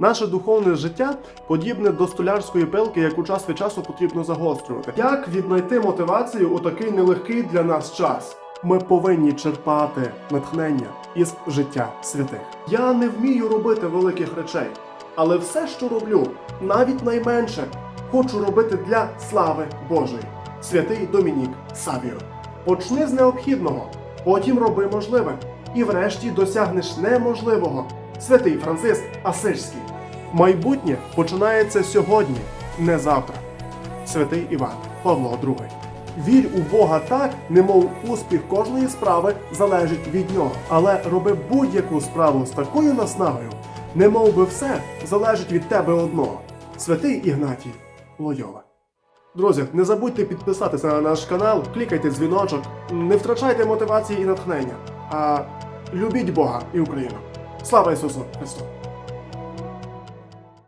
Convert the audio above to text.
Наше духовне життя подібне до столярської пилки, яку час від часу потрібно загострювати. Як віднайти мотивацію у такий нелегкий для нас час? Ми повинні черпати натхнення із життя святих. Я не вмію робити великих речей, але все, що роблю, навіть найменше, хочу робити для слави Божої. Святий Домінік Савіо. Почни з необхідного, потім роби можливе, і врешті досягнеш неможливого. Святий Франциск Асижський. Майбутнє починається сьогодні, не завтра. Святий Іван Павло II. Вірь у Бога так, немов успіх кожної справи залежить від нього. Але роби будь-яку справу з такою наснагою, немов би все залежить від тебе одного. Святий Ігнатій Лойова. Друзі, не забудьте підписатися на наш канал, клікайте дзвіночок, не втрачайте мотивації і натхнення. А любіть Бога і Україну. Слава Ісусу Христу!